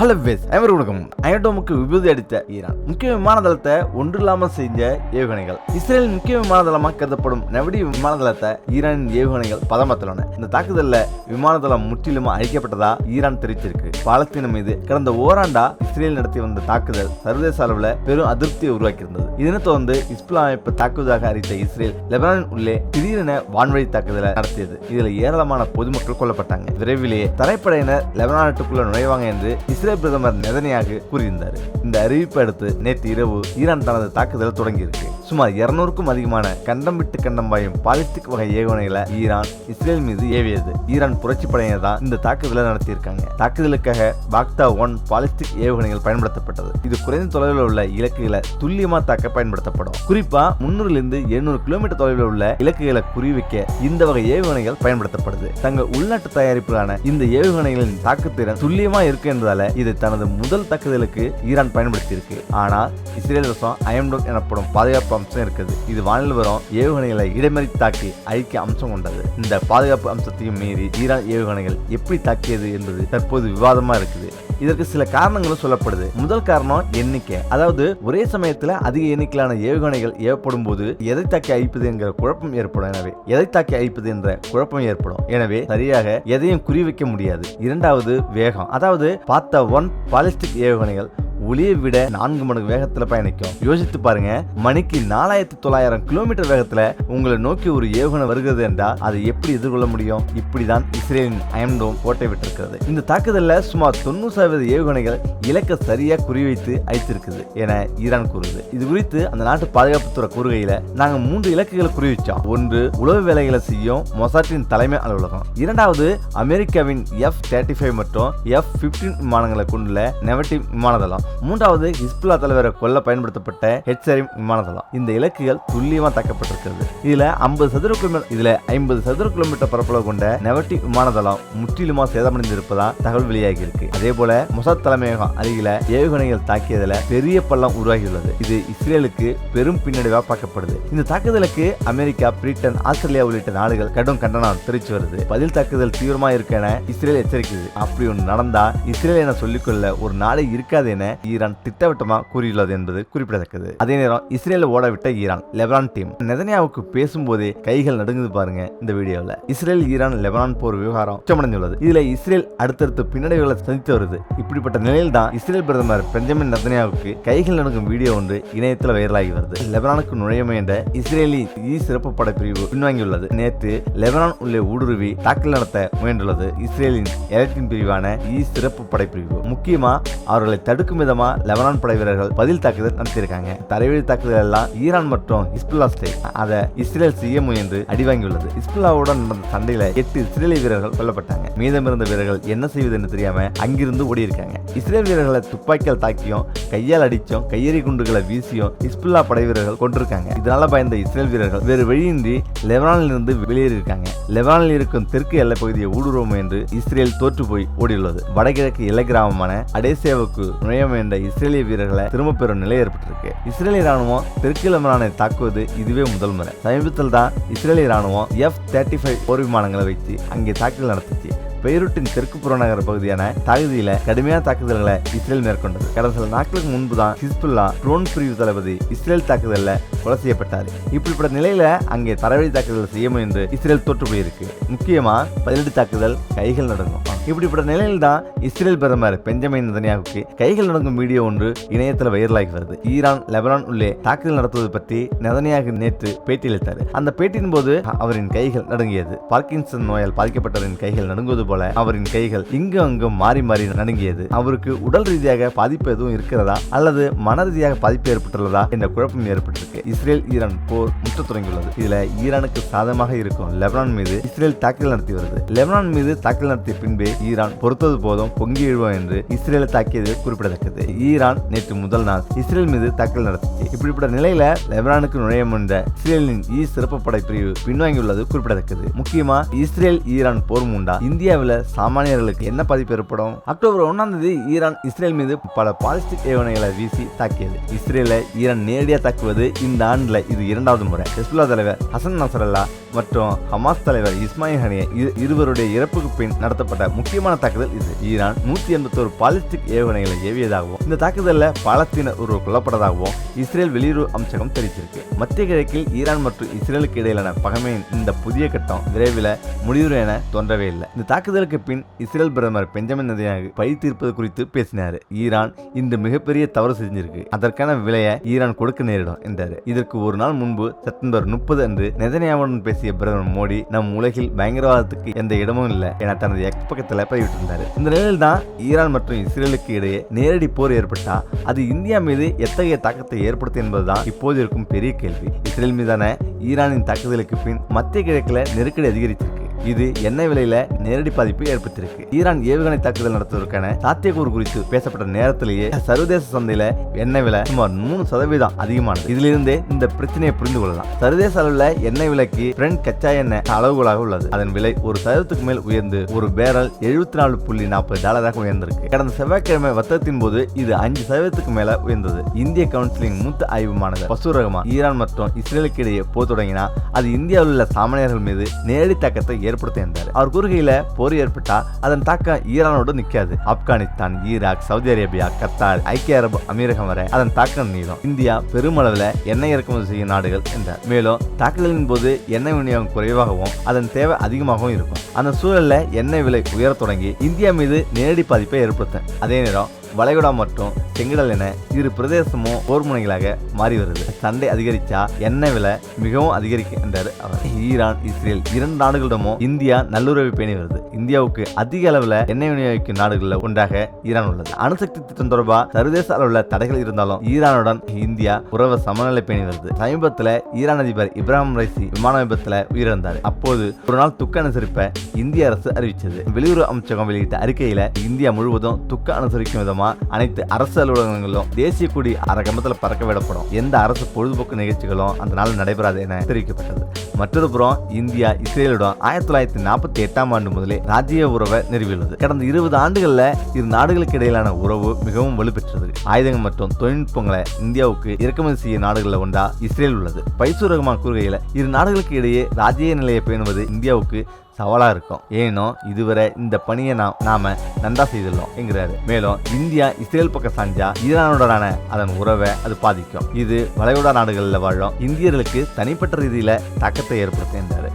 Hello ways அனைவரும் வணக்கம் அயட்டோமுக்கு விபூதி அடித்த ஈரான் முக்கிய விமான தளத்தை ஒன்றில்லாமல் செஞ்ச ஏவுகணைகள் இஸ்ரேலின் முக்கிய விமான தளமாக கருதப்படும் நவடி விமான தளத்தை ஈரானின் ஏவுகணைகள் பதமத்துள்ளன இந்த தாக்குதலில் விமான தளம் முற்றிலும் அழிக்கப்பட்டதா ஈரான் தெரிவித்திருக்கு. பாலஸ்தீனம் மீது கடந்த ஓராண்டா இஸ்ரேல் நடத்தி வந்த தாக்குதல் சர்வதேச அளவில் பெரும் அதிருப்தியை உருவாக்கியிருந்தது. இதனை தொடர்ந்து இஸ்லாம் அமைப்பு தாக்குவதாக அறிவித்த இஸ்ரேல் லெபனானின் உள்ளே திடீரென வான்வழி தாக்குதலை நடத்தியது. இதில் ஏராளமான பொதுமக்கள் கொல்லப்பட்டாங்க. விரைவிலேயே தரைப்படையினர் லெபனான் நாட்டுக்குள்ள நுழைவாங்க என்று இஸ்ரேல் பிரதமர் நெதனியாக கூறியிருந்தார். இந்த அறிவிப்பை அடுத்து நேற்று இரவு ஈரான் தனது தாக்குதல் தொடங்கியிருக்கு. சுமார் இருநூறுக்கும் அதிகமான கண்டம் விட்டு கண்டம் பாயும் பாலிஸ்டிக் வகை ஏவுகணைகளை ஈரான் இஸ்ரேல் மீது ஏவியது. ஈரான் புரட்சி படையினர் தான் இந்த தாக்குதலை நடத்தியிருக்காங்க. தாக்குதலுக்காக பாக்தா ஒன் பாலிஸ்டிக் ஏவுகணைகள் பயன்படுத்தப்பட்டது. இது குறைந்த தொலைவில் உள்ள இலக்குகளை துல்லியமா தாக்க பயன்படுத்தப்படும். குறிப்பா முன்னூறுல இருந்து எழுநூறு கிலோமீட்டர் தொலைவில் உள்ள இலக்குகளை குறிவைக்க இந்த வகை ஏவுகணைகள் பயன்படுத்தப்படுது. தங்கள் உள்நாட்டு தயாரிப்பிலான இந்த ஏவுகணைகளின் தாக்குத்திறன் துல்லியமா இருக்கு என்றதால இது தனது முதல் தாக்குதலுக்கு ஈரான் பயன்படுத்தியிருக்கு. ஆனால் இஸ்ரேல் வசம் அயம்டோக் எனப்படும் பாதுகாப்பு அம்சம் இருக்குது. இது வானில் வரும் ஏவுகணைகளை இடைமறி தாக்கி அழிக்க அம்சம் கொண்டது. இந்த பாதுகாப்பு அம்சத்தையும் மீறி ஈரான் ஏவுகணைகள் எப்படி தாக்கியது என்பது தற்போது விவாதமா இருக்குது. இதற்கு சில காரணங்களும் சொல்லப்படுது. முதல் காரணம் எண்ணிக்கை. அதாவது ஒரே சமயத்துல அதிக எண்ணிக்கையிலான ஏவுகணைகள் ஏவப்படும் போது எதை தாக்கி அழிப்பது என்கிற குழப்பம் ஏற்படும். எனவே எதை தாக்கி அழிப்பது என்ற குழப்பம் ஏற்படும். எனவே சரியாக எதையும் குறிவைக்க முடியாது. இரண்டாவது வேகம். அதாவது பார்த்த ஒன் பாலிஸ்டிக் ஏவுகணைகள் ஒளியை விட நான்கு மடங்கு வேகத்துல பயணிக்கும். யோசித்து பாருங்க மணிக்கு நாலாயிரத்தி தொள்ளாயிரம் கிலோமீட்டர் வேகத்துல உங்களை நோக்கி ஒரு ஏவுகணை வருகிறது என்றால் அதை எப்படி எதிர்கொள்ள முடியும்? இப்படிதான் இஸ்ரேலின் அயன்டோம் கோட்டை விட்டிருக்கிறது. இந்த தாக்குதல்ல சுமார் தொண்ணூறு சதவீத ஏவுகணைகள் இலக்கை சரியா குறிவைத்து அழித்திருக்குது என ஈரான் கூறுது. இது குறித்து அந்த நாட்டு பாதுகாப்புத்துறை கூறுகையில நாங்க மூன்று இலக்குகளை குறிவிச்சோம். ஒன்று உளவு வேலைகளை செய்யும் மொசாட்டின் தலைமை அலுவலகம். இரண்டாவது அமெரிக்காவின் எஃப் தேர்ட்டி ஃபைவ் மற்றும் எஃப் பிப்டீன் விமானங்களை கொண்டுள்ள நெவட்டிவ் விமானதளம். மூன்றாவது ஹிஸ்புல்லா தலைவரை கொல்ல பயன்படுத்தப்பட்ட ஹெச்ஆர்எம் விமானதளம் இந்த இலக்குகள் துல்லியமா தாக்கப்பட்டிருக்கிறது. இதுல ஐம்பது சதுர கிலோமீட்டர் இதுல ஐம்பது சதுர கிலோமீட்டர் பரப்பளவு கொண்ட நெவட்டிவ் விமானதளம் முற்றிலுமா சேதமடைந்திருப்பதா தகவல் வெளியாகி இருக்கு அதே போல மொசாத் தலைமையகம் அருகில ஏவுகணைகள் தாக்கியதுல பெரிய பள்ளம் உருவாகியுள்ளது. இது இஸ்ரேலுக்கு பெரும் பின்னடைவா பார்க்கப்படுது. இந்த தாக்குதலுக்கு அமெரிக்கா பிரிட்டன் ஆஸ்திரேலியா உள்ளிட்ட நாடுகள் கடும் கண்டனம் தெரிவிச்சு வருது. பதில் தாக்குதல் தீவிரமா இருக்கு என இஸ்ரேல் எச்சரிக்குது. அப்படி ஒன்று நடந்தா இஸ்ரேல் என சொல்லிக்கொள்ள ஒரு நாடு இருக்காது என ஈரான் திட்டவட்டமாக கூறியுள்ளது என்பது குறிப்பிடத்தக்கது. அதே நேரம் இஸ்ரேல ஓடவிட்ட ஈரான் லெபனான் டீம் நெதன்யாவுக்கு பேசும்போதே கைகள் நடுங்குது பாருங்க இந்த வீடியோவில் இஸ்ரேல் ஈரான் லெபனான் போர் விவகாரம் உச்சமடைந்துள்ளது. இதுல இஸ்ரேல் அடுத்தடுத்து பின்னடைவுகளை சந்தித்து வருது. இப்படிப்பட்ட நிலையில் தான் இஸ்ரேல் பிரதமர் பெஞ்சமின் நெதன்யாவுக்கு கைகள் நடுங்கும் வீடியோ ஒன்று இணையத்தில் வைரலாகி வருது. லெபனானுக்கு நுழைய முயன்ற இஸ்ரேலி ஈ சிறப்பு படைப்பிரிவு பின்வாங்கியுள்ளது. நேற்று லெபனான் உள்ளே ஊடுருவி தாக்கல் நடத்த முயன்றுள்ளது இஸ்ரேலின் எலக்ட்ரின் பிரிவான ஈ சிறப்பு படைப்பிரிவு. முக்கியமா அவர்களை தடுக்கும் விதம் லெபனான் படை வீரர்கள் பதில் தாக்குதல் நடத்தியிருக்காங்க. தரைவழி தாக்குதல் எல்லாம் ஈரான் மற்றும் இஸ்புல்லா ஸ்டேட் அதை இஸ்ரேல் செய்ய முயன்று அடிவாங்கியுள்ளது. இஸ்புல்லாவுடன் நடந்த சண்டையில எட்டு இஸ்ரேலிய வீரர்கள் கொல்லப்பட்டாங்க. மீதமிருந்த வீரர்கள் என்ன செய்வது என்று தெரியாம அங்கிருந்து ஓடி இருக்காங்க இஸ்ரேல் வீரர்களை துப்பாக்கியால் தாக்கியும் கையால் அடிச்சும் கையெறி குண்டுகளை வீசியும் இஸ்புல்லா படை வீரர்கள் கொண்டிருக்காங்க இதனால பயந்த இஸ்ரேல் வீரர்கள் வேறு வழியின்றி லெபனானில் இருந்து வெளியேறியிருக்காங்க. லெபனானில் இருக்கும் தெற்கு எல்லை பகுதியை ஊடுருவோம் என்று இஸ்ரேல் தோற்று போய் ஓடியுள்ளது. வடகிழக்கு எல்லை கிராமமான அடேசேவுக்கு நுழைய நின்ற இஸ்ரேலிய வீரர்களை திரும்ப பெறும் நிலை ஏற்பட்டிருக்கு. இஸ்ரேலிய ராணுவம் தெற்கு லெபனானை தாக்குவது இதுவே முதல் முறை. சமீபத்தில் தான் இஸ்ரேலிய ராணுவம் எஃப் தேர்ட்டி ஃபைவ் போர் விமானங்களை வைத்து அங்கே தாக்குதல் நடத்துச்சு. பெய்ரூட்டின் தெற்கு புறநகர பகுதியான தாக்குதியில கடுமையான தாக்குதல்களை இஸ்ரேல் மேற்கொண்டது. கடந்த சில நாட்களுக்கு முன்பு தான் ஹிஸ்புல்லா ட்ரோன் பிரிவு தளபதி இஸ்ரேல் தாக்குதல்ல கொலை செய்யப்பட்டார். இப்படிப்பட்ட நிலையில அங்கே தரவழி தாக்குதல் செய்ய முயன்று இஸ்ரேல் தோற்று போயிருக்கு முக்கியமா பதிலடி தாக்குதல் கைகள் நடக்கும். இப்படிப்பட்ட நிலையில் தான் இஸ்ரேல் பிரதமர் பெஞ்சமின் நதன்யாவுக்கு கைகள் நடக்கும் வீடியோ ஒன்று இணையத்தில் வைரலாகி வருது. ஈரான் லெபனான் உள்ளே தாக்குதல் நடத்துவது பற்றி நதனியாக நேற்று பேட்டியளித்தார். அந்த பேட்டியின் போது அவரின் கைகள் நடுங்கியது. பார்க்கின்சன் நோயால் பாதிக்கப்பட்டவரின் கைகள் நடுங்குவது போல அவரின் கைகள் இங்கு அங்கும் மாறி மாறி நடுங்கியது. அவருக்கு உடல் ரீதியாக பாதிப்பு எதுவும் இருக்கிறதா? அல்லது மன ரீதியாக பாதிப்பு ஏற்பட்டுள்ளதா? என்ற குழப்பம் ஏற்பட்டிருக்கு. இஸ்ரேல் ஈரான் போர் முற்ற தொடங்கியுள்ளது. இதுல ஈரானுக்கு சாதகமாக இருக்கும் லெபனான் மீது இஸ்ரேல் தாக்குதல் நடத்தி வருது. லெபனான் மீது தாக்குதல் நடத்திய பின்பே ஈரான் பொறுத்தது போதும் பொங்கி எழுவோம் என்று இஸ்ரேலை தாக்கியது குறிப்பிடத்தக்கது. ஈரான் நேற்று முதல் நாள் இஸ்ரேல் மீது தாக்குதல் நடத்திச்சு இப்படிப்பட்ட நிலையில லெபனானுக்கு நுழைய முன்ற இஸ்ரேலின் ஈ சிறப்பு படை பிரிவு பின்வாங்கியுள்ளது குறிப்பிடத்தக்கது. முக்கியமா இஸ்ரேல் ஈரான் போர் மூண்டா? இந்தியாவில் சாமானியர்களுக்கு என்ன பாதிப்பு ஏற்படும்? அக்டோபர் ஒன்னாம் தேதி ஈரான் இஸ்ரேல் மீது பல பாலிஸ்டிக் ஏவனைகளை வீசி தாக்கியது. இஸ்ரேலை ஈரான் நேரடியாக தாக்குவது இந்த ஆண்டுல இது இரண்டாவது முறை. ஹெஸ்புல்லா தலைவர் ஹசன் நசரல்லா மற்றும் ஹமாஸ் தலைவர் இஸ்மாயில் ஹனியை இரு- இருவருடைய இறப்புக்கு பின் நடத்தப்பட்ட முக்கியமான தாக்குதல் இது. ஈரான் நூத்தி எண்பத்தோரு பாலிஸ்டிக் ஏவுகணைகளை ஏவியதாகவும் இந்த தாக்குதலில் பாலஸ்தீனர் ஒருவர் கொல்லப்பட்டதாகவும் இஸ்ரேல் வெளியுறவு அமைச்சகம் தெரிவிச்சிருக்கு மத்திய கிழக்கில் ஈரான் மற்றும் இஸ்ரேலுக்கு இடையிலான பகமையின் இந்த புதிய கட்டம் விரைவில் முடிவு என தோன்றவே இல்லை. இந்த தாக்குதலுக்கு பின் இஸ்ரேல் பிரதமர் பெஞ்சமின் நதியாக பழி தீர்ப்பது குறித்து பேசினார். ஈரான் இந்த மிகப்பெரிய தவறு செஞ்சிருக்கு. அதற்கான விலையை ஈரான் கொடுக்க நேரிடும் என்றார். இதற்கு ஒரு நாள் முன்பு செப்டம்பர் முப்பது அன்று நெதனியாவுடன் பேசிய பிரதமர் மோடி நம் உலகில் பயங்கரவாதத்துக்கு எந்த இடமும் இல்லை என தனது எக்ஸ் பக்கத்தில் பதிவிட்டிருந்தார். இந்த நிலையில் தான் ஈரான் மற்றும் இஸ்ரேலுக்கு இடையே நேரடி போர் ஏற்பட்டா அது இந்தியா மீது எத்தகைய தாக்கத்தை ஏற்படுத்த ஏற்படுத்தும் என்பதுதான் இப்போது இருக்கும் பெரிய கேள்வி. இஸ்ரேல் மீதான ஈரானின் தாக்குதலுக்கு பின் மத்திய கிழக்கில் நெருக்கடி அதிகரித்திருக்கு. இது எண்ணெய் விலையில நேரடி பாதிப்பு ஏற்படுத்தியிருக்கு. ஈரான் ஏவுகணை தாக்குதல் நடத்துவதற்கான சாத்தியக்கூறு குறித்து பேசப்பட்ட நேரத்திலேயே சர்வதேச சந்தையில எண்ணெய் விலை சுமார் மூணு சதவீதம் அதிகமானது. இதிலிருந்தே இந்த பிரச்சனையை புரிந்து கொள்ளலாம். சர்வதேச அளவுல எண்ணெய் விலைக்கு பிரெண்ட் கச்சா எண்ணெய் அளவுகளாக உள்ளது. அதன் விலை ஒரு சதவீதத்துக்கு மேல் உயர்ந்து ஒரு பேரல் எழுபத்தி நாலு புள்ளி நாற்பது டாலராக உயர்ந்திருக்கு. கடந்த செவ்வாய்க்கிழமை வர்த்தகத்தின் போது இது அஞ்சு சதவீதத்துக்கு மேல உயர்ந்தது. இந்திய கவுன்சிலின் மூத்த ஆய்வு பசூர் ரஹ்மான் ஈரான் மற்றும் இஸ்ரேலுக்கு இடையே போர் தொடங்கினா அது இந்தியாவில் உள்ள சாமானியர்கள் மீது நேரடி தாக்கத்தை ஏற்படுத்த என்றார் அவர் கூறுகையில போர் ஏற்பட்டா அதன் தாக்கம் ஈரானோடு நிக்காது Afghanistan Iraq Saudi Arabia Qatar ஐக்கிய அரபு அமீரகம் வரை அதன் தாக்கம் நீளும். இந்தியா பெருமளவில் எண்ணெய் இறக்குமதி செய்யும் நாடுகள் என்றார். மேலும் தாக்குதலின் போது எண்ணெய் விநியோகம் குறைவாகவும் அதன் தேவை அதிகமாகவும் இருக்கும். அந்த சூழல்ல எண்ணெய் விலை உயரத் தொடங்கி இந்தியா மீது நேரடி பாதிப்பை ஏற்படுத்தும். அதே நேரம் வளைகுடா மற்றும் செங்கடல் என இரு பிரதேசமும் போர் முனைகளாக மாறி வருது. சண்டை அதிகரிச்சா எண்ணெய் விலை மிகவும் அதிகரிக்கின்றார் அவர். ஈரான் இஸ்ரேல் இரண்டு நாடுகளிடமும் இந்தியா நல்லுறவை பேணி வருது. இந்தியாவுக்கு அதிக அளவில் எண்ணெய் விநியோகிக்கும் நாடுகளில் ஒன்றாக ஈரான் உள்ளது. அணுசக்தி திட்டம் தொடர்பாக சர்வதேச அளவில் தடைகள் இருந்தாலும் ஈரானுடன் இந்தியா உறவ சமநிலை பேணி வருது. சமீபத்தில் ஈரான் அதிபர் இப்ராஹிம் ரைசி விமான விபத்தில் உயிரிழந்தார். அப்போது ஒரு நாள் துக்க அனுசரிப்பை இந்திய அரசு அறிவித்தது வெளியுறவு அமைச்சகம் வெளியிட்ட அறிக்கையில் இந்தியா முழுவதும் துக்க அனுசரிக்கும் விதமாக விதமா அனைத்து அரசு அலுவலகங்களும் தேசிய கொடி அரகமத்தில் பறக்க விடப்படும். எந்த அரசு பொழுதுபோக்கு நிகழ்ச்சிகளும் அந்த நாள் நடைபெறாது என தெரிவிக்கப்பட்டது. மற்றொரு புறம் இந்தியா இஸ்ரேலுடன் ஆயிரத்தி தொள்ளாயிரத்தி நாற்பத்தி எட்டாம் ஆண்டு முதலே ராஜ்ய உறவை நிறுவியுள்ளது. கடந்த இருபது ஆண்டுகளில் இரு நாடுகளுக்கு இடையிலான உறவு மிகவும் வலுப்பெற்றது. ஆயுதங்கள் மற்றும் தொழில்நுட்பங்களை இந்தியாவுக்கு இறக்குமதி செய்ய நாடுகளில் ஒன்றா இஸ்ரேல் உள்ளது. பைசூர் கூறுகையில் இரு நாடுகளுக்கு இடையே ராஜ்ய நிலையை பேணுவது இந்தியாவுக்கு சவாலாக இருக்கும். ஏனோ இதுவரை இந்த பணியை நாம் நாம நன்றா செய்துள்ளோம் என்கிறாரு. மேலும் இந்தியா இஸ்ரேல் பக்கம் சாஞ்சா ஈரானுடனான அதன் உறவை அது பாதிக்கும். இது வளைகுடா நாடுகளில் வாழும் இந்தியர்களுக்கு தனிப்பட்ட ரீதியில தாக்கத்தை ஏற்படுத்தும்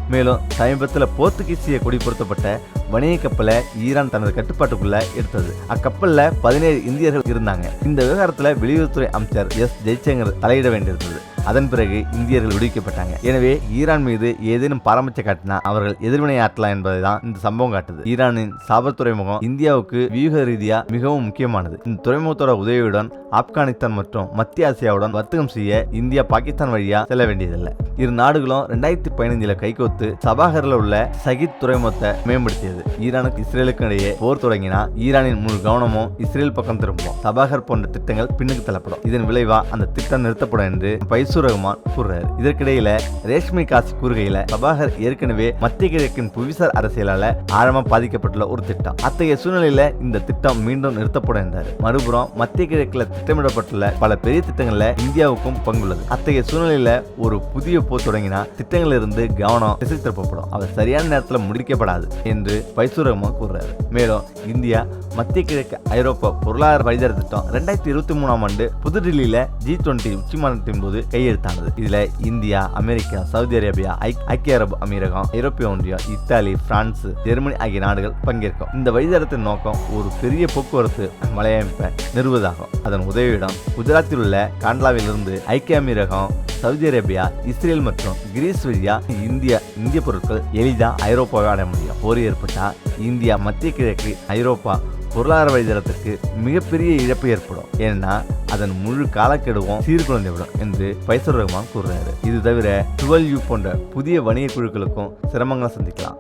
மேலும் சமீபத்தில் போர்த்துகீசிய குடிபொருத்தப்பட்ட வணிக கப்பலை ஈரான் தனது கட்டுப்பாட்டுக்குள்ள எடுத்தது. அக்கப்பலில் பதினேழு இந்தியர்கள் இருந்தாங்க. இந்த விவகாரத்தில் வெளியுறவுத்துறை அமைச்சர் எஸ். ஜெய்சங்கர் தலையிட வேண்டியிருந்தது. அதன் பிறகு இந்தியர்கள் விடுவிக்கப்பட்டாங்க. எனவே ஈரான் மீது ஏதேனும் பாரபட்சம் காட்டினா அவர்கள் எதிர்வினை ஆற்றலாம் என்பதை தான் இந்த சம்பவம் காட்டுது. ஈரானின் சாபர் துறைமுகம் இந்தியாவுக்கு வியூக ரீதியா மிகவும் முக்கியமானது. இந்த துறைமுகத்தோட உதவியுடன் ஆப்கானிஸ்தான் மற்றும் மத்திய ஆசியாவுடன் வர்த்தகம் செய்ய இந்தியா பாகிஸ்தான் வழியா செல்ல வேண்டியதில்லை. இரு நாடுகளும் ரெண்டாயிரத்தி பதினஞ்சுல கைகோத்து சபாகரில் உள்ள சகித் துறைமுகத்தை மேம்படுத்தியது. ஈரானுக்கு இஸ்ரேலுக்கு இடையே போர் தொடங்கினா ஈரானின் முழு கவனமும் இஸ்ரேல் பக்கம் திரும்பும். சபாகர் போன்ற திட்டங்கள் பின்னுக்கு தள்ளப்படும். இதன் விளைவா அந்த திட்டம் நிறுத்தப்படும் என்று பைசூர் ரஹ்மான் கூறுறார். இதற்கிடையில ரேஷ்மி காசி கூறுகையில பிரபாகர் ஏற்கனவே மத்திய கிழக்கின் புவிசார் அரசியலால ஆழமா பாதிக்கப்பட்டுள்ள ஒரு திட்டம். அத்தகைய சூழ்நிலையில இந்த திட்டம் மீண்டும் நிறுத்தப்படும் என்றார். மறுபுறம் மத்திய கிழக்கில் திட்டமிடப்பட்டுள்ள பல பெரிய திட்டங்கள்ல இந்தியாவுக்கும் பங்குள்ளது. அத்தகைய சூழ்நிலையில ஒரு புதிய போர் தொடங்கினா திட்டங்களில் இருந்து கவனம் திசை திருப்பப்படும். அவர் சரியான நேரத்தில் முடிக்கப்படாது என்று பைசூர் ரஹ்மான் கூறுறாரு. மேலும் இந்தியா மத்திய கிழக்கு ஐரோப்பா பொருளாதார வழிதர திட்டம் ரெண்டாயிரத்தி இருபத்தி மூணாம் ஆண்டு புதுடில்லியில ஜி டுவெண்டி உச்சி மாநாட்டின் போது கையெழுத்தானது. இதுல இந்தியா அமெரிக்கா சவுதி அரேபியா ஐக்கிய அரபு அமீரகம் ஐரோப்பிய ஒன்றியம் இத்தாலி பிரான்ஸ் ஜெர்மனி ஆகிய நாடுகள் பங்கேற்கும். இந்த வழிதரத்தின் நோக்கம் ஒரு பெரிய போக்குவரத்து வலையமைப்பை நிறுவுவதாகும். அதன் உதவியிடம் குஜராத்தில் உள்ள காண்ட்லாவிலிருந்து ஐக்கிய அமீரகம் சவுதி அரேபியா இஸ்ரேல் மற்றும் கிரீஸ் வழியா இந்தியா இந்திய பொருட்கள் எளிதா ஐரோப்பாவை அடைய முடியும். போர் ஏற்பட்டால் இந்தியா மத்திய கிழக்கு ஐரோப்பா பொருளாதார வழித்தடத்துக்கு மிகப்பெரிய இழப்பு ஏற்படும். ஏன்னா அதன் முழு காலக்கெடுவும் சீர்குலைந்துவிடும் என்று பைசர் ரகுமான் கூறுறாரு. இது தவிர டுவெல் யூ போன்ற புதிய வணிக குழுக்களுக்கும் சிரமங்களை சந்திக்கலாம்.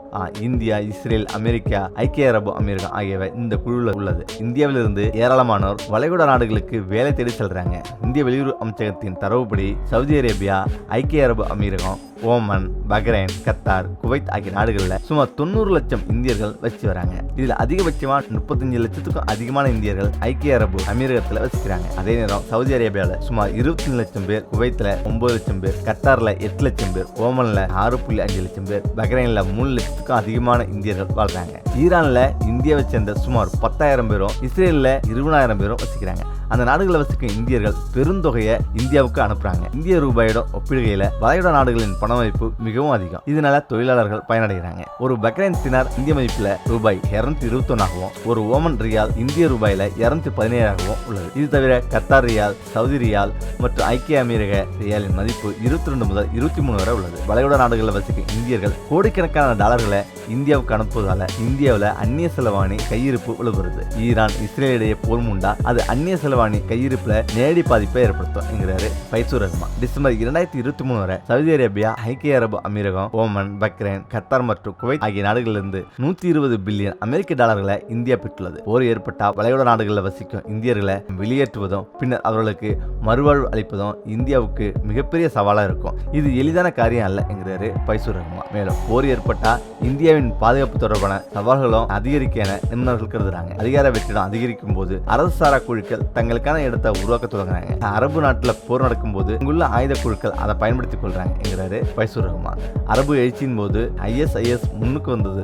இந்தியா இஸ்ரேல் அமெரிக்கா ஐக்கிய அரபு அமீரகம் ஆகியவை இந்த குழுவில் உள்ளது. இந்தியாவிலிருந்து ஏராளமானோர் வளைகுடா நாடுகளுக்கு வேலை தேடி செல்றாங்க. இந்திய வெளியுறவு அமைச்சகத்தின் தரவுப்படி சவுதி அரேபியா ஐக்கிய அரபு அமீரகம் ஓமன் பஹ்ரைன் கத்தார் குவைத் ஆகிய நாடுகளில் சுமார் தொண்ணூறு லட்சம் இந்தியர்கள் வச்சு வராங்க. இதில் அதிகபட்சமா முப்பத்தஞ்சு லட்சத்துக்கும் அதிகமான இந்தியர்கள் ஐக்கிய அரபு அமீரகத்தில் வசிக்கிறாங்க. அதே நேரம் சவுதி அரேபியாவில் சுமார் இருபத்தி லட்சம் பேர் குவைத்தில் ஒன்பது லட்சம் பேர் கத்தாரில் எட்டு லட்சம் பேர் ஓமனில் ஆறு புள்ளி அஞ்சு லட்சம் பேர் பஹ்ரைனில் மூணு லட்சத்துக்கும் அதிகமான இந்தியர்கள் வாழ்றாங்க. ஈரானில் இந்தியாவை சேர்ந்த சுமார் பத்தாயிரம் பேரும் இஸ்ரேலில் இருபதாயிரம் பேரும் வசிக்கிறாங்க. அந்த நாடுகளில் வசிக்கும் இந்தியர்கள் பெருந்தொகையை இந்தியாவுக்கு அனுப்புறாங்க. இந்திய ரூபாயோட ஒப்பிடுகையில் வளைகுடா நாடுகளின் பண மதிப்பு மிகவும் அதிகம். இதனால தொழிலாளர்கள் பயனடைகிறாங்க. ஒரு பக்ரைன் தினார் இந்திய மதிப்பில் ரூபாய் இருநூத்தி இருபத்தொன்னாகவும் ஒரு ஓமன் ரியால் இந்திய ரூபாயில இருநூத்தி பதினேழாகவும் உள்ளது. இது தவிர கத்தார் ரியால் சவுதி ரியால் மற்றும் ஐக்கிய அமீரக ரியாலின் மதிப்பு இருபத்தி ரெண்டு முதல் இருபத்தி மூணு வரை உள்ளது. வளைகுடா நாடுகளில் வசிக்கும் இந்தியர்கள் கோடிக்கணக்கான டாலர்களை இந்தியாவுக்கு அனுப்புவதால இந்தியாவில் அந்நிய செலவாணி கையிருப்பு விழுகிறது. ஈரான் இஸ்ரேலிடையே போர் முண்டா அது அந்நிய செலவாணி கையிருப்புல நேரடி பாதிப்பை ஏற்படுத்தும் என்கிறாரு பைசூர் ரஹ்மான் டிசம்பர் இரண்டாயிரத்தி இருபத்தி மூணு வரை சவுதி அரேபியா ஐக்கிய அரபு அமீரகம் ஓமன் பக்ரைன் கத்தார் மற்றும் குவைத் ஆகிய நாடுகளிலிருந்து நூத்தி இருபது பில்லியன் அமெரிக்க டாலர்களை இந்தியா பெற்றுள்ளது. போர் ஏற்பட்டால் வளைகுடா நாடுகளில் வசிக்கும் இந்தியர்களை வெளியேற்றுவதும் பின்னர் அவர்களுக்கு மறுவாழ்வு அளிப்பதும் இந்தியாவுக்கு மிகப்பெரிய சவாலா இருக்கும். இது எளிதான காரியம் அல்ல என்கிறாரு பைசூர் ரஹ்மான் மேலும் போர் ஏற்பட்டால் இந்தியாவின் பாதுகாப்பு தொடர்பான சவால்களும் அதிகரிக்க என நிபுணர்கள் கருதுறாங்க. அதிகார வெற்றிடம் அதிகரிக்கும் போது அரசு சாரா குழுக்கள் தங்களுக்கான இடத்தை உருவாக்க தொடங்குறாங்க. அரபு நாட்டில் போர் நடக்கும் போது இங்குள்ள ஆயுத குழுக்கள் அதை பயன்படுத்திக் கொள்றாங்க என்கிறாரு பைசூர் ரஹ்மான். அரபு எழுச்சியின் போது ஐஎஸ்ஐஎஸ் முன்னுக்கு வந்தது.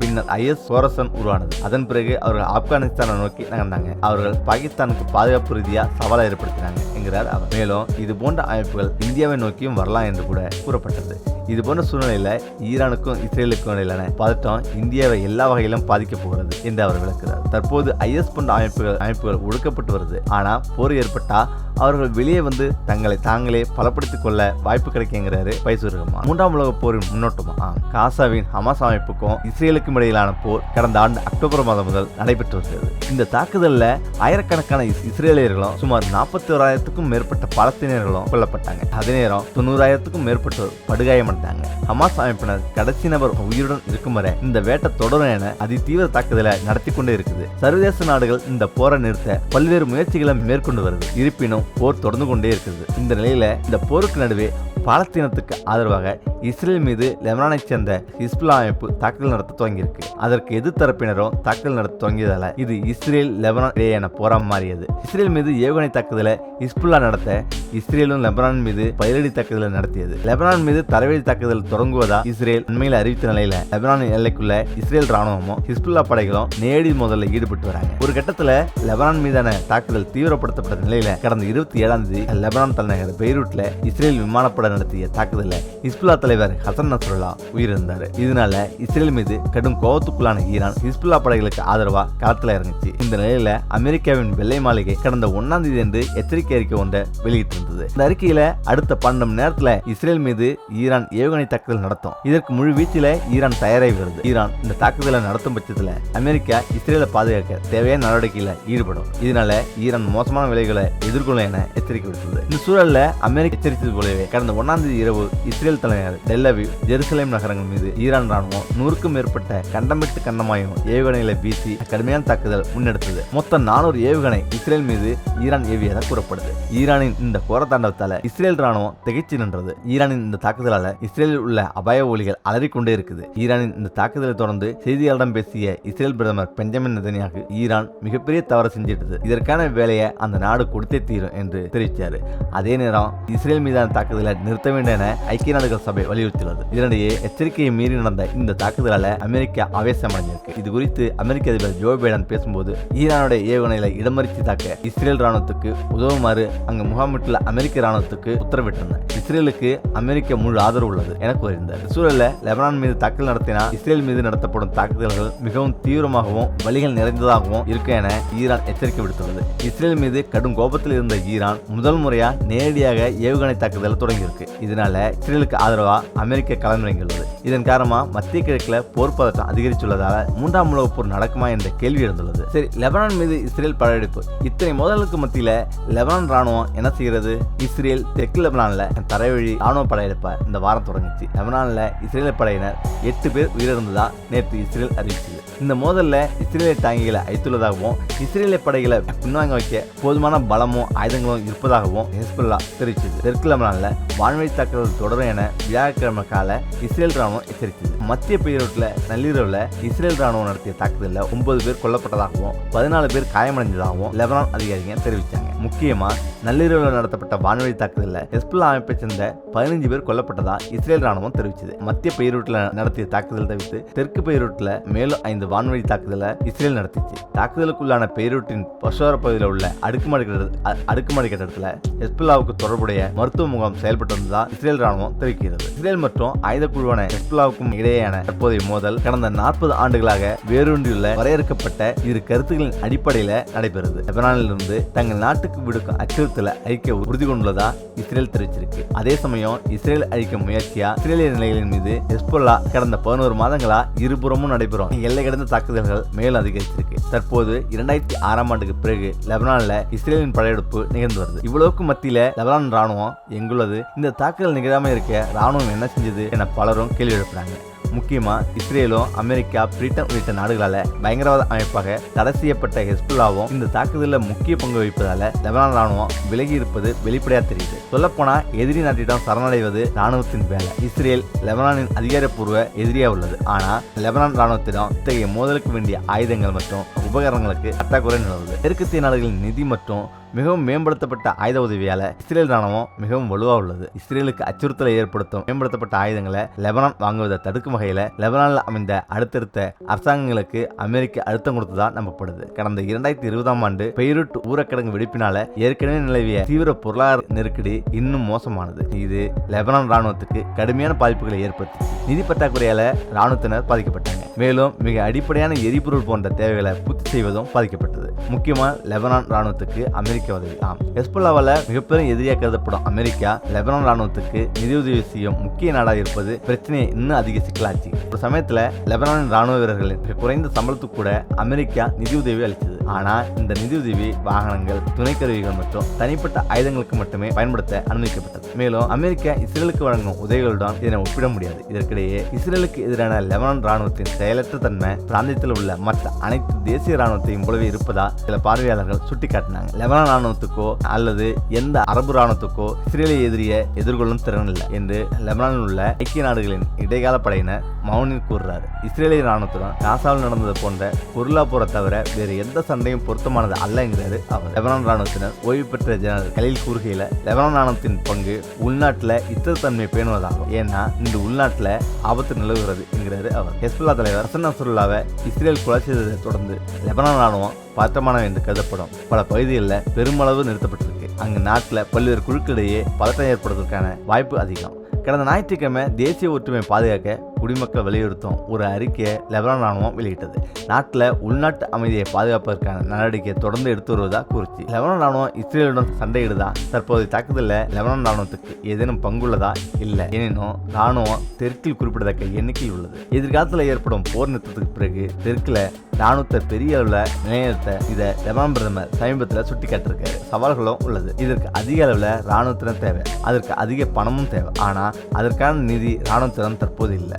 பின்னர் ஐஎஸ் சோரசன் உருவானது. அதன் பிறகு அவர்கள் ஆப்கானிஸ்தானை நோக்கி நகர்ந்தாங்க. அவர்கள் பாகிஸ்தானுக்கு பாதுகாப்பு ரீதியாக சவாலை ஏற்படுத்தினாங்க என்கிறார் அவர். மேலும் இது போன்ற அமைப்புகள் இந்தியாவை நோக்கியும் வரலாம் என்று கூட கூறப்பட்டது. இது போன்ற சூழ்நிலையில ஈரானுக்கும் இஸ்ரேலுக்கும் இடையிலான பதட்டம் இந்தியாவை எல்லா வகையிலும் பாதிக்க போகிறது என்று அவர் விளக்குகிறார் தற்போது ஐஎஸ் போன்ற அமைப்புகள் அமைப்புகள் ஒடுக்கப்பட்டு வருது. ஆனா போர் ஏற்பட்டா அவர்கள் வெளியே வந்து தங்களை தாங்களே பலப்படுத்திக் கொள்ள வாய்ப்பு கிடைக்குங்கிறாரு பைசூர் ரஹ்மான். மூன்றாம் உலக போரின் முன்னோட்டமா காசாவின் ஹமாஸ் அமைப்புக்கும் இஸ்ரேலுக்கும் இடையிலான போர் கடந்த ஆண்டு அக்டோபர் மாதம் முதல் நடைபெற்று வருகிறது. இந்த தாக்குதலில் ஆயிரக்கணக்கான இஸ்- இஸ்ரேலியர்களும் சுமார் நாற்பத்தி ஓராயிரத்துக்கும் மேற்பட்ட பலஸ்தீனியர்களும் கொல்லப்பட்டாங்க. அதே நேரம் தொண்ணூறாயிரத்துக்கும் மேற்பட்டோர் படுகாயமடைந்தாங்க. ஹமாஸ் அமைப்பினர் கடைசி நபர் உயிருடன் இருக்கும் வரை இந்த வேட்டை தொடரும் என அதிதீவிர தாக்குதலை நடத்தி கொண்டே இருக்குது. சர்வதேச நாடுகள் இந்த போரை நிறுத்த பல்வேறு முயற்சிகளை மேற்கொண்டு வருது. இருப்பினும் போர் தொடர்ந்து கொண்டே இருக்கிறது இந்த நிலையில இந்த போருக்கு நடுவே பாலஸ்தீனத்துக்கு ஆதரவாக இஸ்ரேல் மீது லெபனானைச் சேர்ந்த ஹிஸ்புல்லா அமைப்பு தாக்குதல் நடத்த துவங்கியிருக்கு. அதற்கு எதிர்த்தரப்பினரும் தாக்குதல் நடத்த துவங்கியதால இது இஸ்ரேல் லெபனான் இடையேயான போராக மாறியது. இஸ்ரேல் மீது ஏவுகணை தாக்குதலை ஹிஸ்புல்லா நடத்த இஸ்ரேலும் லெபனான் மீது பதிலடி தாக்குதலை நடத்தியது. லெபனான் மீது தரைவழி தாக்குதல் தொடங்குவதா இஸ்ரேல் அண்மையில் அறிவித்த நிலையில லெபனான் எல்லைக்குள்ள இஸ்ரேல் ராணுவமும் ஹிஸ்புல்லா படைகளும் நேரடி முதல்ல ஈடுபட்டு வராங்க. ஒரு கட்டத்துல லெபனான் மீதான தாக்குதல் தீவிரப்படுத்தப்பட்ட நிலையில கடந்த இருபத்தி ஏழாம் தேதி லெபனான் தலைநகர் பெய்ரூட்ல இஸ்ரேல் விமானப்படை நடத்திய தாக்குதலில் ஹிஸ்புல்லா தலைவர் ஹசன் நசுல்லா உயிரிழந்தார். இதனால இஸ்ரேல் மீது கடும் கோபத்துக்குள்ளான ஈரான் ஹிஸ்புல்லா படைகளுக்கு ஆதரவா களத்தில் இறங்குச்சு. இந்த நிலையில அமெரிக்காவின் வெள்ளை மாளிகை கடந்த ஒன்னாம் தேதி என்று எச்சரிக்கை அறிக்கை ஒன்றை வெளியிட்டிருந்தது. இந்த அறிக்கையில அடுத்த பன்னெண்டு மணி நேரத்தில் இஸ்ரேல் மீது ஈரான் ஏவுகணை தாக்குதல் நடத்தும். இதற்கு முழு வீச்சில ஈரான் தயாராகி வருது. ஈரான் இந்த தாக்குதலை நடத்தும் பட்சத்தில் அமெரிக்கா இஸ்ரேலை பாதுகாக்க தேவையான நடவடிக்கையில் ஈடுபடும். இதனால ஈரான் மோசமான விலைகளை எதிர்கொள்ளும் என எச்சரிக்கை விடுத்தது இந்த சூழல்ல அமெரிக்க எச்சரித்தது போலவே கடந்த ஒன்னாந்தேதி இரவு இஸ்ரேல் தலைநகர் டெல்லவி ஜெருசலேம் நகரங்கள் மீது ஈரான் ராணுவம் நூறுக்கும் மேற்பட்ட கண்டமிட்டு கண்டமாயும் ஏவுகணைகளை வீசி கடுமையான தாக்குதல் முன்னெடுத்தது. மொத்தம் நானூறு ஏவுகணை இஸ்ரேல் மீது ஈரான் ஏவியதாக கூறப்படுது. ஈரானின் இந்த கோர தாண்டவத்தால இஸ்ரேல் ராணுவம் திகைச்சு நின்றது. ஈரானின் இந்த தாக்குதலால இஸ்ரேலில் உள்ள அபாய ஒலிகள் அலறிக்கொண்டே இருக்குது. ஈரானின் இந்த தாக்குதலை தொடர்ந்து செய்தியாளரிடம் பேசிய இஸ்ரேல் பிரதமர் பெஞ்சமின் நெதன்யாகு ஈரான் மிகப்பெரிய தவறு செஞ்சிட்டது. இதற்கான வேலையை அந்த நாடு கொடுத்தே தீரும் என்று தெரிவித்தார் அதே நேரம் இஸ்ரேல் மீதான தாக்குதலை நிறுத்த வேண்டும் என ஐக்கிய நாடுகள் சபை வலியுறுத்தியுள்ளது. இதனிடையே எச்சரிக்கையை மீறி நடந்த இந்த தாக்குதலால் அமெரிக்கா ஆவேசமடைந்திருக்கு. இது குறித்து அமெரிக்க அதிபர் ஜோ பைடன் பேசும்போது ஈரானுடைய ஏவுகணைகளை இடமறித்து தாக்க இஸ்ரேல் ராணுவத்துக்கு உதவுமாறு அங்கு முகாமிட்டுள்ள அமெரிக்க ராணுவத்துக்கு உத்தரவிட்டிருந்தார் இஸ்ரேலுக்கு அமெரிக்க முழு ஆதரவு உள்ளது என கூறியிருந்தார். இந்த லெபனான் மீது தாக்குதல் நடத்தினால் இஸ்ரேல் மீது நடத்தப்படும் தாக்குதல்கள் மிகவும் தீவிரமாகவும் வழிகள் நிறைந்ததாகவும் இருக்கும் என ஈரான் எச்சரிக்கை விடுத்துள்ளது. இஸ்ரேல் மீது கடும் கோபத்தில் இருந்த ஈரான் முதல் முறையாக நேரடியாக ஏவுகணை தாக்குதல் இருக்கு. இதனால இஸ்ரேலுக்கு ஆதரவா அமெரிக்க களமிறங்கியுள்ளது இதன் காரணமா மத்திய கிழக்குல போர் பதட்டம் அதிகரித்துள்ளதால மூன்றாம் உலகப் போர் நடக்குமா என்ற கேள்வி எழுந்துள்ளது. சரி லெபனான் மீது இஸ்ரேல் படையெடுப்பு. இத்தனை மோதலுக்கு மத்தியில லெபனான் ராணுவம் என்ன செய்கிறது? இஸ்ரேல் தெற்கு லெபனான்ல தரைவழி ராணுவ படையெடுப்ப இந்த வாரம் தொடங்குச்சு. லெபனான்ல இஸ்ரேல் படையினர் எட்டு பேர் உயிரிழந்ததா நேற்று இஸ்ரேல் அறிவிச்சது இந்த மோதல்ல இஸ்ரேலிய தாங்கிகளை அழித்துள்ளதாகவும் இஸ்ரேலிய படைகளை பின்வாங்க வைக்க போதுமான பலமும் ஆயுதங்களும் இருப்பதாகவும் ஹெஸ்புல்லா தெரிவிச்சது தெற்கு லெபனான்ல வான்வழி தாக்குதல் தொடரும் என வியாழக்கிழமை கால இஸ்ரேல் ராணுவம் எச்சரித்தது. மத்திய பெயரோட்டில் நள்ளிரவில் இஸ்ரேல் ராணுவம் நடத்திய தாக்குதலில் ஒன்பது பேர் கொல்லப்பட்டதாகவும் பதினாலு பேர் காயமடைந்ததாகவும் லெபனான் அதிகாரிகள் தெரிவித்தாங்க முக்கியமா நள்ளிரவில் நடத்தப்பட்ட வான்வழி தாக்குதலில் ஹெஸ்புல்லா அமைப்பை சேர்ந்த பதினஞ்சு பேர் கொல்லப்பட்டதாக இஸ்ரேல் ராணுவம் தெரிவித்தது மத்திய பெயரூட்டில் நடத்திய தாக்குதல் தவிர்த்து தெற்கு பெயரூட்டில் மேலும் ஐந்து வான்வழி தாக்குதலை இஸ்ரேல் நடத்திச்சு. தாக்குதலுக்குள்ளான பெயரூட்டின் பசோர பகுதியில் உள்ள அடுக்குமாடி கட்டட அடுக்குமாடி கட்டடத்தில் ஹெஸ்புல்லாவுக்கு தொடர்புடைய மருத்துவ முகாம் செயல்பட்டு வந்ததா இஸ்ரேல் ராணுவம் தெரிவிக்கிறது. இஸ்ரேல் மற்றும் ஆயுத குழுவான ஹெஸ்புல்லாவுக்கும் இடையேயான தற்போதைய மோதல் கடந்த நாற்பது ஆண்டுகளாக வேரூன்றியுள்ள வரையறுக்கப்பட்ட இரு கருத்துகளின் அடிப்படையில் நடைபெறுது. லெபனானிலிருந்து தங்கள் நாட்டுக்கு விடுக்கும் அச்சுறுத்தலை அழிக்க உறுதி கொண்டுள்ளதா இஸ்ரேல் தெரிவிச்சிருக்கு. அதே சமயம் இஸ்ரேல் அழிக்க முயற்சியா இஸ்ரேலிய நிலைகளின் மீது ஹெஸ்போல்லா கடந்த பதினோரு மாதங்களா இருபுறமும் நடைபெறும். எல்லை கடந்த தாக்குதல்கள் மேலும் அதிகரித்திருக்கு தற்போது இரண்டாயிரத்தி ஆறாம் ஆண்டுக்கு பிறகு லெபனான்ல இஸ்ரேலின் படையெடுப்பு நிகழ்ந்து வருது. இவ்வளவுக்கு மத்தியில லெபனான் ராணுவம் எங்குள்ளது? இந்த இந்த தாக்குதல் நிகழாமல் இருக்க ராணுவம் என்ன செஞ்சது என பலரும் கேள்வி எழுப்புறாங்க. முக்கியமாக இஸ்ரேலும் அமெரிக்கா பிரிட்டன் உள்ளிட்ட நாடுகளால் பயங்கரவாத அமைப்பாக தடை செய்யப்பட்ட ஹெஸ்புல்லாவும் இந்த தாக்குதலில் முக்கிய பங்கு வகிப்பதால் லெபனான் ராணுவம் விலகி இருப்பது வெளிப்படையாக தெரியுது. சொல்லப்போனால் எதிரி நாட்டிடம் சரணடைவது ராணுவத்தின் வேலை. இஸ்ரேல் லெபனானின் அதிகாரப்பூர்வ எதிரியாக உள்ளது. ஆனால் லெபனான் ராணுவத்திடம் இத்தகைய மோதலுக்கு வேண்டிய ஆயுதங்கள் மற்றும் உபகரணங்களுக்கு அட்டாக்குறை நிலவுது தெற்கத்திய நாடுகளின் நிதி மற்றும் மிகவும் மேம்படுத்தப்பட்ட ஆயுத உதவியால இஸ்ரேல் ராணுவம் மிகவும் வலுவாக உள்ளது. இஸ்ரேலுக்கு அச்சுறுத்தலை ஏற்படுத்தும் மேம்படுத்தப்பட்ட ஆயுதங்களை லெபனான் வாங்குவதை தடுக்கும் வகையில் லெபனானில் அமைந்த அடுத்தடுத்த அரசாங்கங்களுக்கு அமெரிக்க அழுத்தம் கொடுத்ததா நம்பப்படுது. கடந்த இரண்டாயிரத்தி இருபதாம் ஆண்டு பெய்ரூட் ஊரக்கிடங்கு வெடிப்பினால ஏற்கனவே நிலவிய தீவிர பொருளாதார நெருக்கடி இன்னும் மோசமானது. இது லெபனான் ராணுவத்துக்கு கடுமையான பாதிப்புகளை ஏற்படுத்தி நிதி பற்றாக்குறையால ராணுவத்தினர் பாதிக்கப்பட்டாங்க. மேலும் மிக அடிப்படையான எரிபொருள் போன்ற தேவைகளை பூர்த்தி செய்வதும் பாதிக்கப்பட்டது. முக்கியமாக லெபனான் ராணுவத்துக்கு அமெரிக்க உதவி. ஆம். ஹெஸ்புல்லாவில் மிகப்பெரும் எதிரியாக கருதப்படும் அமெரிக்கா லெபனான் ராணுவத்துக்கு நிதியுதவி செய்யும் முக்கிய நாடாக இருப்பது பிரச்சனையை இன்னும் அதிக சிக்கலாச்சு. ஒரு சமயத்தில் லெபனானின் ராணுவ வீரர்களின் மிக குறைந்த சம்பளத்துக்கு கூட அமெரிக்கா நிதியுதவி அளித்தது. ஆனால் இந்த நிதியுதவி வாகனங்கள் துணைக்கருவிகள் மற்றும் தனிப்பட்ட ஆயுதங்களுக்கு மட்டுமே பயன்படுத்த அனுமதிக்கப்பட்டது. மேலும் அமெரிக்கா இஸ்ரேலுக்கு வழங்கும் உதவிகளுடன் இதனை ஒப்பிட முடியாது. இதற்கிடையே இஸ்ரேலுக்கு எதிரான லெபனான் ராணுவத்தின் செயலற்ற தன்மை பிராந்தியத்தில் உள்ள மற்ற அனைத்து தேசிய ராணுவத்தையும் போலவே இருப்பதால் சில பார்வையாளர்கள் சுட்டிக்காட்டினாங்க. லெபனான் ராணுவத்துக்கோ அல்லது எந்த அரபு ராணுவத்துக்கோ இஸ்ரேலிய எதிரிய எதிர்கொள்ளும் திறன் இல்லை என்று லெபனானில் உள்ள ஐக்கிய நாடுகளின் இடைக்கால படையினர் மௌனில் கூறுறார். இஸ்ரேலிய ராணுவத்துடன் காசாவில் நடந்தது போன்ற பொருளா தவிர வேறு எந்த சண்டையும் பொருத்தமானது அல்லங்கிறாரு அவர். லெபனான் ராணுவத்தினர் ஓய்வு பெற்ற ஜெனரல் கலில் கூறுகையில லெபனான் ராணுவத்தின் பங்கு உள்நாட்டில் இத்தரத்தன்மை பேணுவதாகும். ஏன்னா இந்த உள்நாட்டில் ஆபத்து நிலவுகிறது என்கிறாரு அவர். ஹெஸ்புல்லா தலைவர் ஹசன் நசருல்லாவை இஸ்ரேல் கொலை செய்ததை தொடர்ந்து லெபனான் ராணுவம் பதட்டமானவை என்று கருதப்படும். பல பகுதிகளில் பெருமளவு நிறுத்தப்பட்டிருக்கு. அங்கு நாட்டில் பல்வேறு குழுக்களிடையே பதட்டம் ஏற்படுவதற்கான வாய்ப்பு அதிகம். கடந்த ஞாயிற்றுக்கிழமை தேசிய ஒற்றுமை பாதுகாக்க குடிமக்கள் வலியுறுத்தும் ஒரு அறிக்கையை லெபனான் ராணுவம் வெளியிட்டது. நாட்டில் உள்நாட்டு அமைதியை பாதுகாப்பதற்கான நடவடிக்கையை தொடர்ந்து எடுத்து வருவதாக கூறிச்சு. லெபனான் ராணுவம் இஸ்ரேலுடன் சண்டையிடுதா? தற்போதைய தாக்குதலில் லெபனான் ராணுவத்துக்கு ஏதேனும் பங்குள்ளதா? இல்லை. எனினும் ராணுவம் தெற்கில் குறிப்பிடத்தக்க எண்ணிக்கையில் உள்ளது. எதிர்காலத்தில் ஏற்படும் போர் நிறுத்தத்துக்கு பிறகு தெற்கில் ராணுவத்தை பெரிய அளவில் நிலைநிறுத்த இதை லெபனான் பிரதமர் சமீபத்தில் சுட்டிக்காட்டிருக்காரு சவால்களும் உள்ளது. இதற்கு அதிக அளவில் ராணுவத்தினர் தேவை. அதற்கு அதிக பணமும் தேவை. ஆனால் அதற்கான நிதி ராணுவத்திடம் தற்போது இல்லை.